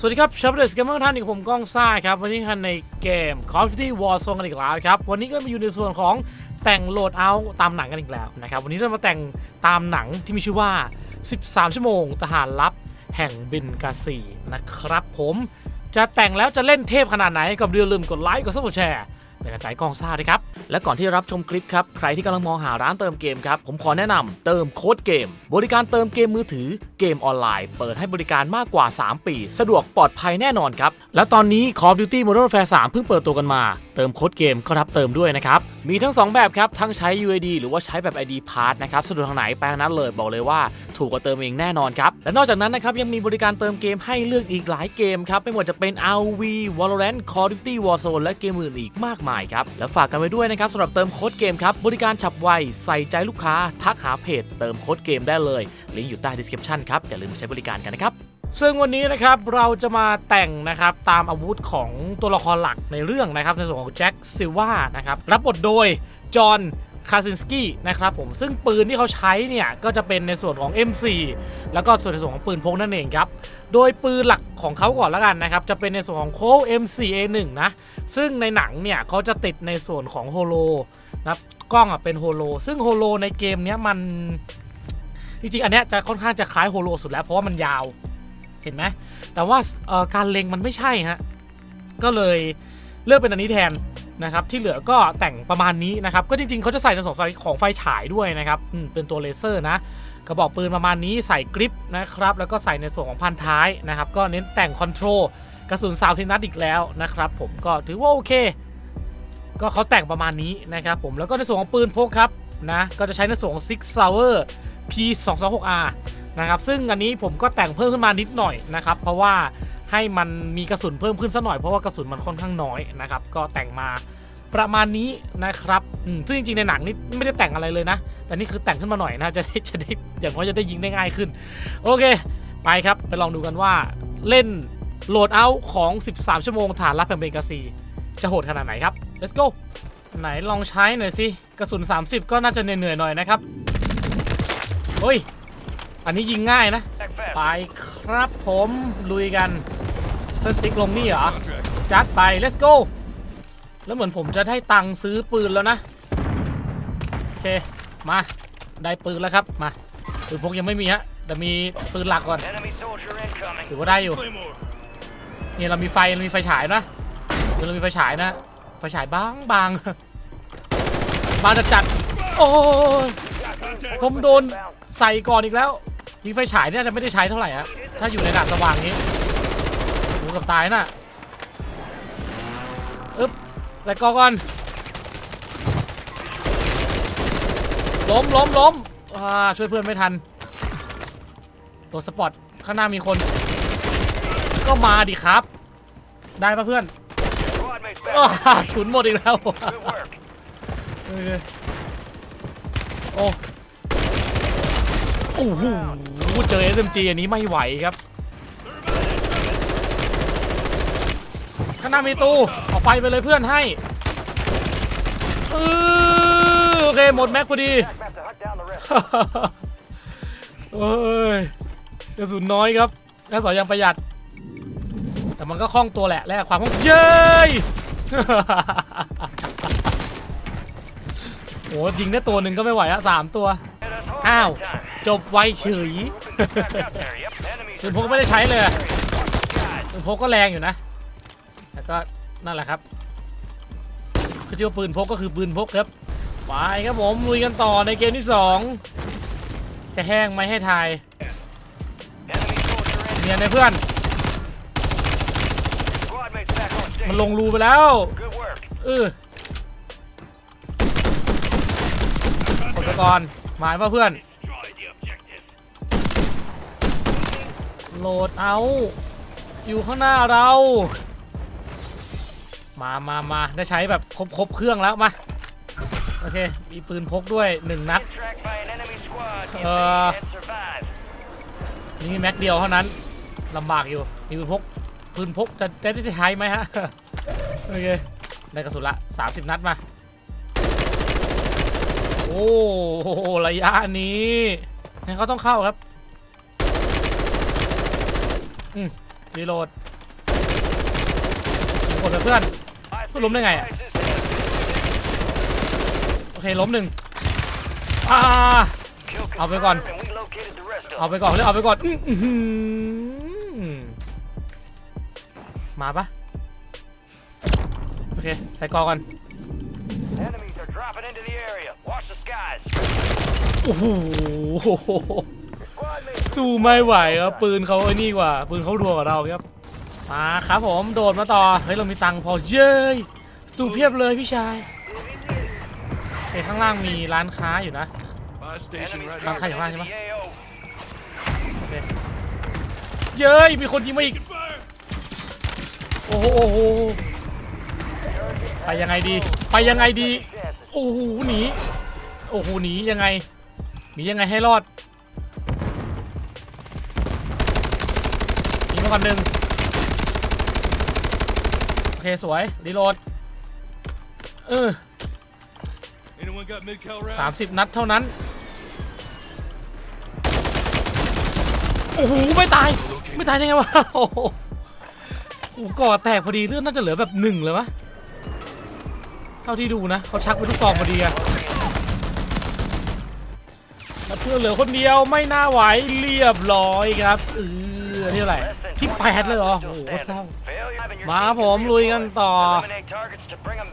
สวัสดีครับชาวเดสเกมเมอร์ท่านอีกผมก้องซ่าครับ วันนี้กันในเกม Call of Duty Warzone กันอีกแล้วครับ วันนี้ก็มาอยู่ในส่วนของแต่งโหลดเอาตามหนังกันอีกแล้วนะครับ วันนี้เรามาแต่งตามหนังที่มีชื่อว่า 13 ชั่วโมงทหารลับแห่งบินกาซีนะครับผมจะแต่งแล้วจะเล่นเทพขนาดไหนก็อย่าลืมกดไลค์กดซับกดแชร์ เป็นกำลังใจกองซ่าด้วยครับ และก่อนที่จะรับชมคลิปครับ ใครที่กำลังมองหาร้านเติมเกมครับ ผมขอแนะนำเติมโค้ดเกม บริการเติมเกมมือถือเกมออนไลน์ เปิดให้บริการมากกว่า 3 ปี สะดวกปลอดภัยแน่นอนครับ และตอนนี้ Call of Duty Modern Warfare 3 เพิ่งเปิดตัวกันมา เติมโค้ดเกมก็รับเติมด้วยนะครับ มีทั้ง 2 แบบครับ ทั้งใช้ UID หรือว่าใช้แบบ ID Pass นะครับ สะดวกทางไหนไปทางนั้นเลยบอกเลยว่า ถูกกว่าเติมเองแน่นอนครับ และนอกจากนั้นนะครับยังมีบริการเติมเกมให้เลือกอีกหลายเกมครับไม่ว่าจะเป็น RV Valorant Call of Duty Warzone และเกมอื่นอีกมากมายครับ และฝากกันไว้ด้วยนะครับสำหรับเติมโค้ดเกมครับ บริการฉับไว ใส่ใจลูกค้า ทักหาเพจ เติมโค้ดเกมได้เลย ลิงก์อยู่ใต้ description ครับ อย่าลืมใช้บริการกันนะครับ ซึ่งวันนี้นะครับเราจะมาแต่งนะครับตามอาวุธของตัวละครหลักในเรื่องนะครับในส่วนของแจ็คซิลวานะครับรับบทโดยจอห์นคาซินสกี้นะครับผมซึ่งปืนที่เขาใช้เนี่ยก็จะเป็นในส่วนของ M4 แล้วก็ส่วนในส่วนของปืนพกนั่นเองครับ โดยปืนหลักของเขาก่อนแล้วกันนะครับ จะเป็นในส่วนของโค M4A1 นะ ซึ่งในหนังเนี่ยเขาจะติดในส่วนของโฮโลนะครับกล้องอะเป็นโฮโลซึ่งโฮโลในเกมเนี้ยมันจริงๆ อันเนี้ยจะค่อนข้างจะคล้ายโฮโลสุดแล้ว เพราะว่ามันยาวเห็นไหมแต่ว่าการเล็งมันไม่ใช่ฮะก็เลยเลือกเป็นอันนี้แทนนะครับที่เหลือก็แต่งประมาณนี้นะครับ ก็จริงๆเขาจะใส่ในส่วนของไฟฉายด้วยนะครับอืมเป็นตัวเลเซอร์นะ กระบอกปืนประมาณนี้ใส่กริปนะครับ แล้วก็ใส่ในส่วนของพันท้ายนะครับ ก็เน้นแต่งคอนโทรลกระสุนสาวทีนัดอีกแล้วนะครับผมก็ถือว่าโอเค ก็เขาแต่งประมาณนี้นะครับผมแล้วก็ในส่วนของปืนพกครับนะก็จะใช้ในส่วนของ Six Sauer P 2 2 6 R นะครับซึ่งอันนี้ผมก็แต่งเพิ่มขึ้นมานิดหน่อยนะครับ เพราะว่าให้มันมีกระสุนเพิ่มขึ้นสักหน่อยเพราะว่ากระสุนมันค่อนข้างน้อยนะครับ ก็แต่งมา ประมาณนี้นะครับซึ่งจริงๆในหนังนี่ไม่ได้แต่งอะไรเลยนะ แต่นี่คือแต่งขึ้นมาหน่อยนะจะได้จะได้อย่างน้อยจะได้ยิงได้ง่ายขึ้น โอเค ไปครับไปลองดูกันว่าเล่นโหลดเอาของ 13 ชั่วโมงฐานรับแผ่นเบงกาซี จะโหดขนาดไหนครับ let's go ไหนลองใช้หน่อยสิ กระสุน 30 ก็น่าจะเหนื่อยๆหน่อยนะครับ เฮ้ย อันนี้ยิงง่ายนะ ไปครับผมลุยกันเส้นติ๊กลงนี่เหรอ จัดไป let's go แล้วเหมือนผมจะได้ตังค์ซื้อปืนแล้วนะ โอเค มา ได้ปืนแล้วครับ มาปืนพกยังไม่มีฮะ แต่มีปืนหลักก่อน Enemy soldier incoming. ถือว่าได้อยู่นี่เรามีไฟเรามีไฟฉายนะเดี๋ยวเรามีไฟฉายนะ ไฟฉายบางบางบางจัดจัดๆโอ้ย ผมโดนใส่ก่อนอีกแล้วยิงไฟฉายเนี่ยจะไม่ได้ใช้เท่าไหร่อะถ้าอยู่ในด่านสว่างนี้หูกับตายน่ะ แต่กอก่อน ล้มล้มล้มอ่าช่วยเพื่อนไม่ทัน ตัวสปอร์ตข้างหน้ามีคน ก็มาดิครับ ได้ปะเพื่อนอ้าศูนย์หมดอีกแล้ว Good work. เออโอ้โอ้โหเจอ SMG อันนี้ไม่ไหวครับ ข้างหน้ามีตู้เอาไฟไปเลยเพื่อนให้เออโอเคหมดแม็กพอดีเอ้ยกระสุนน้อยครับแล้สอยังประหยัด แต่มันก็คล่องตัวแหละแลกความคล่องเย้ยโอ้ยิงได้ตัวหนึ่งก็ไม่ไหวอะสามตัว Hit us hard Ow. that time. จบไวเฉย Back out there. Yep. Enemies ปืนพกก็ไม่ได้ใช้เลยอะ God. ปืนพกก็แรงอยู่นะ ก็นั่นแหละครับคือที่ว่าปืนพกก็คือปืนพกครับไปครับผมลุยกันต่อในเกมที่สองจะแห้งไหมให้ทายเนียนเลยเพื่อน มันลงรูไปแล้วเออกดก่อนหมายว่าเพื่อน โหลดเอา อยู่ข้างหน้าเรา มามามาได้ใช้แบบครบครบเครื่องแล้วมาโอเค มีปืนพกด้วยหนึ่งนัด Get tracked by an enemy squad. You Uh. think you can survive. นี่มีแม็กเดียวเท่านั้นลำบากอยู่มีปืนพกปืนพกจะจะได้ใช้ไหมฮะโอเคได้กระสุนละ 30 นัดมา โอ้โหระยะนี้ให้เขาต้องเข้าครับอืมรีโหลดกดไปเพื่อน I Tôi lúm đây này ạ? prices. โอเคล้มหนึ่งอ่า Kill เอาไปก่อน confirmed and we located the rest of เอา them. ไปก่อนเลยเอาไปก่อนอื้อหือมาปะโอเค ใส่กอกัน Enemies are dropping into the area. Watch the skies. โอ้โห Squad mates สู้ไม่ไหวครับปืนเขาไอ้นี่กว่า ปืนเขารัวกว่าเราครับ มาครับผมโดดมาต่อ เฮ้ย เรามีตังค์พอเย้ยสตูเพียบเลยพี่ชายโอเคข้างล่างมีร้านค้าอยู่นะ Buy station enemies right Bang here. khai dropping hỏa into chứ the AO. โอเคเย้ยมีคนยิงมาอีก โอ้โหโอ้โหไปยังไงดี ไปยังไงดี โอ้โหหนีโอ้โหหนียังไงหนียังไงให้รอดหนีมาก่อนหนึ่ง อเคสวยรีโหลดเออสามสิบนัดเท่านั้น โอ้โห ไม่ตาย ไม่ตายได้ไงวะโอ้โหโอ้โหก่อแตกพอดีเลือดน่าจะเหลือแบบหนึ่งเลยวะเท่าที่ดูนะเขาชักไปทุกกองพอดีอะแล้วเพื่อนเหลือคนเดียวไม่น่าไหวเรียบร้อยครับเออนี่อะไร ที่แปดเลยเหรอ โอ้โหเศร้า มาผมลุยกันต่อ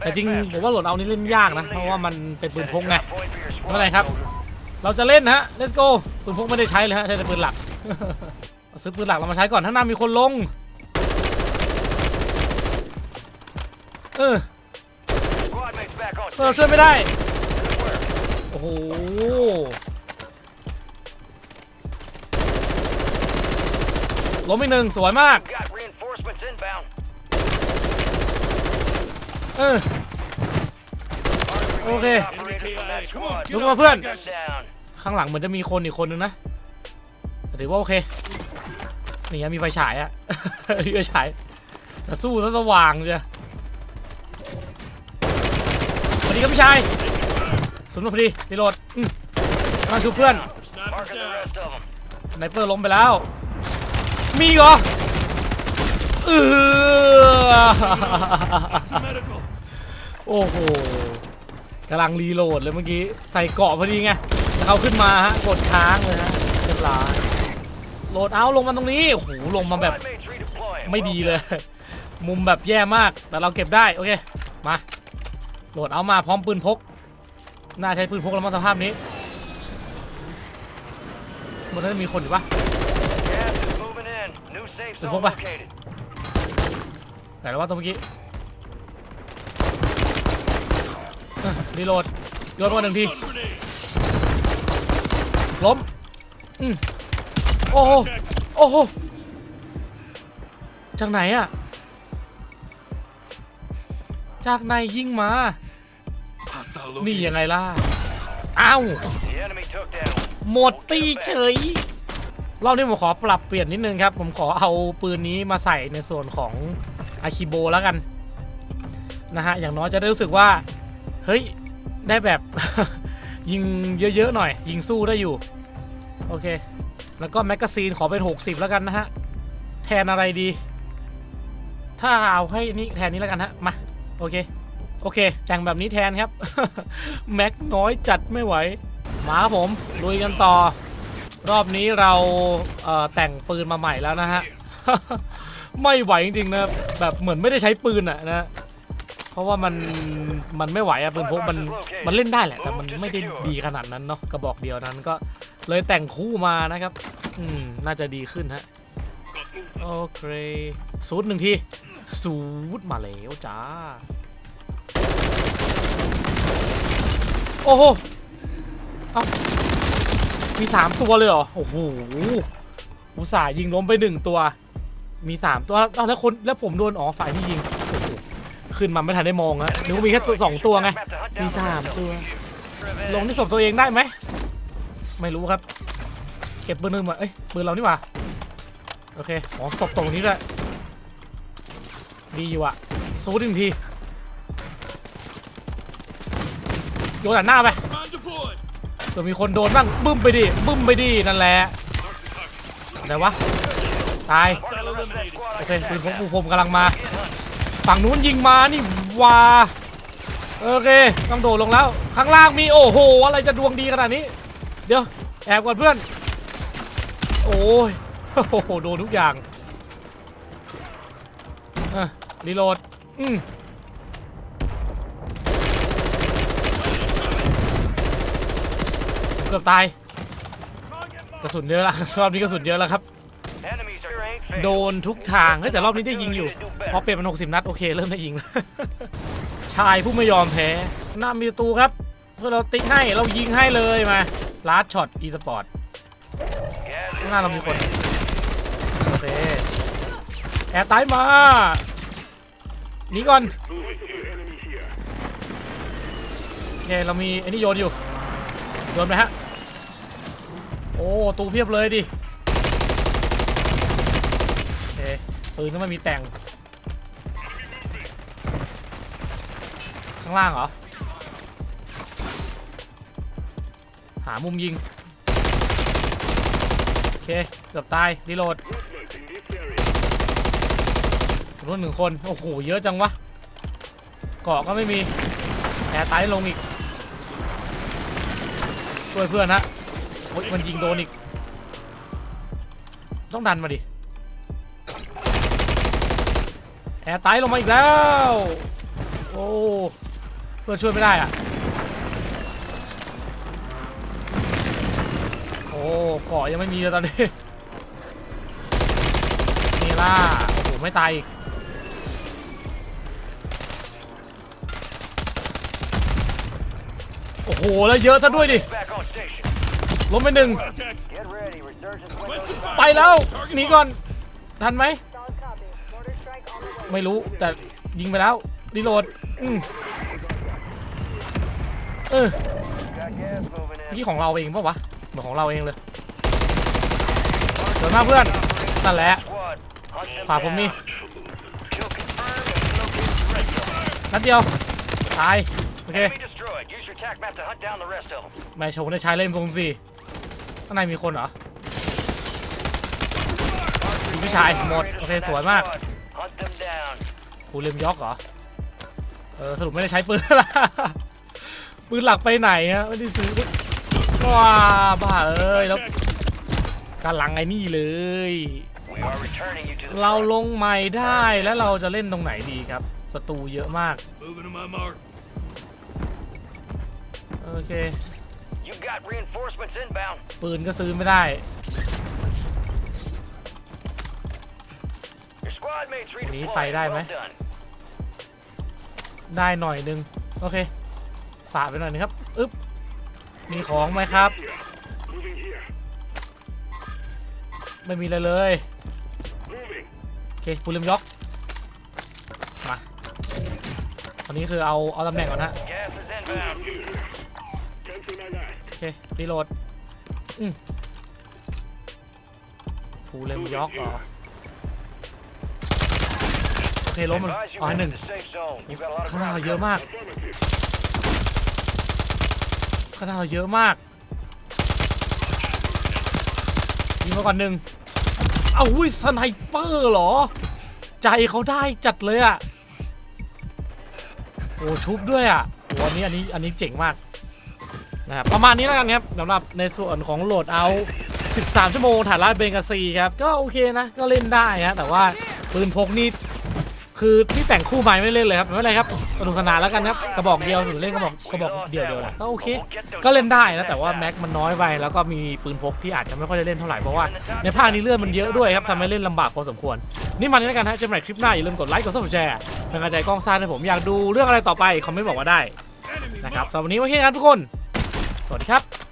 แต่จริงผมว่าโหลดเอานี่เล่นยากนะ เพราะว่ามันเป็นปืนพกไง Drop point for your squad, ไม่เป็นไรครับ เราจะเล่นนะฮะ let's go ปืนพกไม่ได้ใช้เลยฮะ ใช้แต่ปืนหลักเอาซื้อปืนหลักเรามาใช้ก่อนข้าหน้ามีคนลง เออเราช่วยไม่ได้ โอ้โห ล้มอีกหนึ่งสวยมาก Got reinforcements inbound. เออ Mark Okay. remaining operators from that Come on, squad. get Đúng up, rồi, Phương. guys. Down. ข้างหลังเหมือนจะมีคนอีกคนนึงนะแต่ถือว่าโอเค นี่ยังมีไฟฉายอะมีไฟฉายแต่สู้ซะสว่างเลยสวัสดีครับพี่ชายสมมติพอดีรีโหลดอืมกำลังชูเพื่อน Snipers Marking the down. rest of them. ไนเปอร์ล้มไปแล้ว มีเหรอเออโอ้โหกำลังรีโหลดเลยเมื่อกี้ ใส่เกาะพอดีไงแล้วเขาขึ้นมาฮะกดค้างเลยฮะเรียบร้อยโหลดเอาลงมาตรงนี้โอ้โหลงมาแบบไม่ดีเลย มุมแบบแย่มากแต่เราเก็บได้ โอเค มา โหลดเอามาพร้อมปืนพก น่าใช้ปืนพกแล้วมั้งสภาพนี้บนนั้นมีคนอยู่ปะ New safe Đừng zone hút vào. located. ไหนแล้วว่าตัวเมื่อกี้เอ้อรีโหลดโยนมาหนึ่งที Stun grenade. ล้มอืมโอ้โห Check. โอ้โหจากไหนอะจากในยิงมา Hostile นี่ located. ยังไงล่ะอ้าว The enemy took down. หมดตีเฉย รอบนี้ผมขอปรับเปลี่ยนนิดนึงครับ ผมขอเอาปืนนี้มาใส่ในส่วนของอาคิโบแล้วกันนะฮะอย่างน้อยจะได้รู้สึกว่า เฮ้ย ได้แบบ ยิงเยอะๆหน่อย ยิงสู้ได้อยู่ โอเค แล้วก็แมกกาซีนขอเป็น 60 แล้วกันนะฮะ แทนอะไรดี ถ้าเอาให้นี่แทนนี้แล้วกันฮะ มา โอเค โอเค แต่งแบบนี้แทนครับ แม็กน้อยจัดไม่ไหว มาครับผม ลุยกันต่อ รอบนี้เราเแต่งปืนมาใหม่แล้วนะฮะ ไม่ไหวจริงๆนะแบบเหมือนไม่ได้ใช้ปืนอะนะเพราะว่ามันมันไม่ไหวอะปืนพกมันมันเล่นได้แหละแต่มันไม่ได้ดีขนาดนั้นเนาะกระบอกเดียวนั้นก็เลยแต่งคู่มานะครับ อืมน่าจะดีขึ้นฮะโอเคสูตรหนึ่งทีสูตรมาแล้วจ้าโอ้โหเอ้า มีสามตัวเลยเหรอ โอ้โหอุตส่าห์ยิงล้มไปหนึ่งตัว มีสามตัวเอ้าแล้วคนแล้วผมโดนอ๋อฝ่ายที่ยิงโอ้โหขึ้นมาไม่ทันได้มองอะนึกว่ามีแค่ตัวสองตัวไง มีสามตัว ลงที่ศพตัวเองได้ไหม ไม่รู้ครับ เก็บปืนนึงมาเอ้ยปืนเรานี่หว่า โอเค อ๋อศพตรงนี้ด้วยดีอยู่อะซูดหนึ่งทีโยนหน้าไป ผื่อมีคนโดนบ้างบึ้มไปดิบึ้มไปดินั่นแหละอะไรวะตายโอเคปืนพกปูพรมกำลังมา ฝั่งนู้นยิงมานี่ว้าโอเคต้องโดดลงแล้ว ข้างล่างมีโอ้โห อะไรจะดวงดีขนาดนี้ เดี๋ยวแอบก่อนเพื่อน โอ้ยโอ้โหโดนทุกอย่างอะรีโหลด อืม กือบตายกระสุนเยอะละรอบนี้กระสุนเยอะแล้วครับ โดนทุกทางเฮ้ยแต่รอบนี้ได้ยิงอยู่ พอเปลี่ยนเป็น60นัดโอเคเริ่มได้ยิงแล้วชายผู้ไม่ยอมแพ้หน้ามีประตูครับเพื่อเราติ๊กให้เรายิงให้เลยมาลาดช็อตอีสปอร์ตข้างหน้าเรามีคนโอเคแอร์ตายมาหนีก่อนโอเคเรามีไอ้นี่โยนอยู่โยนไปฮะ โอ้ตูเพียบเลยดิโอเคปืนก็ไม่มีแต่ง ข้างล่างเหรอ หามุมยิง โอเค เกือบตายรีโหลดรถหนึ่งคน โอ้โห เยอะจังวะ เกาะก็ไม่มีแอร์ไตายลงอีกช่วยเพื่อนฮะ อ้ยมันยิงโดนอีก ต้องดันมาดิ แอร์ไตายลงมาอีกแล้ว โอ้เพื่อนช่วยไม่ได้อะโอ้เกาะยังไม่มีเลยตอนนี้นี่ล่ะโอ้โหไม่ตายอีกโอ้โห แล้วเยอะซะด้วยดิ ล้มไปหนึ่ง Contact. Get ready. Resurgence windows Western is ไปแล้วหนีก่อน ทันไหม Solid copy. Mortar strike on the way. ไม่รู้แต่ยิงไปแล้วรีโหลดอืมเออ Got gas moving เมื่อ in. กี้ของเราเองปะวะเหมือนของเราเองเลยสวยมากเพื่อนนั่นแหละ Squad. Hunt them ฝากผมนี่ down. Kill confirmed and locate the rest of them. นัดเดียวตายโอเค Enemy destroyed. Use your tac map to hunt down the rest of them. แม่ชงได้ใช้เล่นคงสิ ข้างในมีคนเหรอมีผู้ชายหมดโอเคสวยมาก Hunt them down. กูลืมยอกเหรอเออสรุปไม่ได้ใช้ปืนละปืนหลักไปไหนฮะไม่ได้ซื้อว้าบ้าเอ้ยแล้วกำลังไอ้นี่เลย We are returning you to the เรา front. ลงใหม่ได้แล้วเราจะเล่นตรงไหนดีครับศัตรูเยอะมาก Moving to my mark. โอเค ปืนก็ซื้อไม่ได้ Your squad mates อันนี้ redeployed. ไปได้ไหม Well done. ได้หน่อยนึง โอเคฝากไปหน่อยนึงครับ อึ๊บ มีของไหมครับ ไม่มีเลยเลย โอเคปูลืมยกมาตอนนี้คือเอา เอาตำแหน่งก่อนฮะ เครีโหลดอืมปูเลมยอกเหรอโอเคล้มมัน Advise you เอาให้หนึ่ง enter the safe zone. You've got a lot of ข้างหน้า ground เราเยอะ cover. มากข้างหน้าเราเยอะมากยิงมาก่อนหนึ่งเอาวุ้ยสไนเปอร์เหรอ ใจเขาได้จัดเลยอะโอ้ชุบด้วยอะโอ้อันนี้อันนี้อันนี้เจ๋งมาก นะครับประมาณนี้แล้วกันครับสำหรับในส่วนของโหลดเอา 13 ชั่วโมงฐานราชเบงกาซีครับ ก็โอเคนะ ก็เล่นได้ฮะแต่ว่าปืนพกนี่คือที่แต่งคู่ใหม่ไม่เล่นเลยครับไม่เป็นไรครับสนุกสนานแล้วกันครับกระบอกเดียวถึงเล่นกระบอกกระบอกเดียวเดียวนะก็โอเค ก็เล่นได้นะแต่ว่าแม็กมันน้อยไปแล้วก็มีปืนพกที่อาจจะไม่ค่อยได้เล่นเท่าไหร่เพราะว่าในภาคนี้เลือดมันเยอะด้วยครับทำให้เล่นลำบากพอสมควร นี่มานี้แล้วกันฮะเจอกันใหม่คลิปหน้าอย่าลืมกดไลค์กดซับสไครต์เป็นกำลังใจกล้องซ่าให้ผมอยากดูเรื่องอะไรต่อไปคอมเมนต์บอกมาได้นะครับสำหรับวันนี้ไว้แค่นี้ครับทุกคน สวัสดีครับ